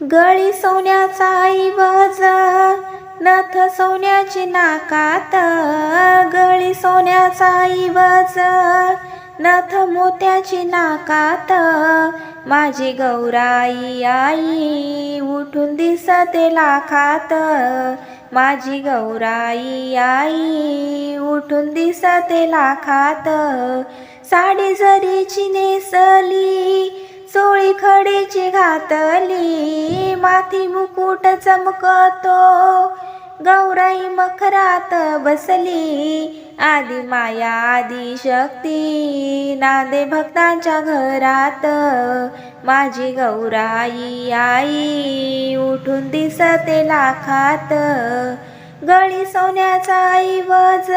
गळी सोन्याचा ऐवज नथ सोन्याची नाकात. गळी सोन्याचा ऐवज नथ मोत्याची नाकात. माझी गौराई आई उठून दिसते लाखात. माझी गौराई आई उठून दिसते लाखात. साडी जरीची नेसली चोळी खडीची घातली माथी मुकुट चमकतो. गौराई मखरात बसली आदि माया आदि शक्ती. नांदे भक्तांच्या घरात माझी गौराई आई उठून दिसते लाखात. गळी सोन्याचा ऐवज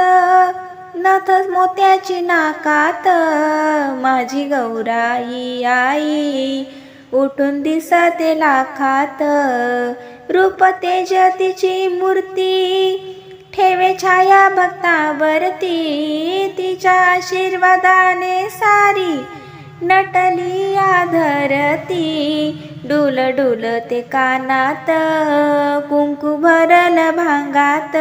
नथ मोत्याची नाकात. माझी गौराई आई उठून दिसते लाखात. रूप तेज तिची मूर्ती ठेवे छाया भक्तावरती. तिच्या आशीर्वादाने सारी नटली आधरती. डुल डुल ते कानात कुंकू भरल भांगात.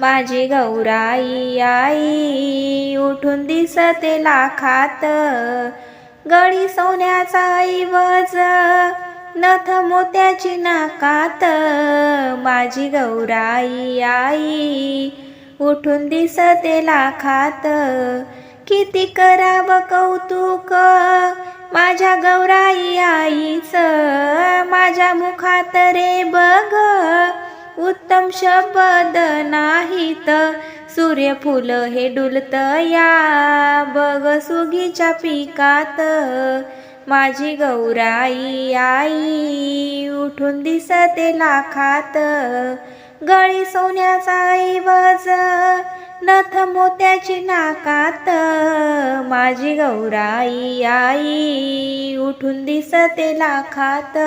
माझी गौराई आई उठून दिसते लाखात. गळी सोन्याचा ऐवज नथ मोत्याची नाकात. माझी गौराई आई उठून दिसते लाखात. किती करावं कौतुक माझ्या गौराई आईचं. माझ्या मुखात रे बघ उत्तम शब्द नाहीत. सूर्यफूल हे डुलत या. बघ सुगीच्या पिकात. माझी गौराई आई उठून दिसते लाखात. गळी सोन्याचा ऐवज नथ मोत्याची नाकात. माझी गौराई आई उठून दिसते लाखात.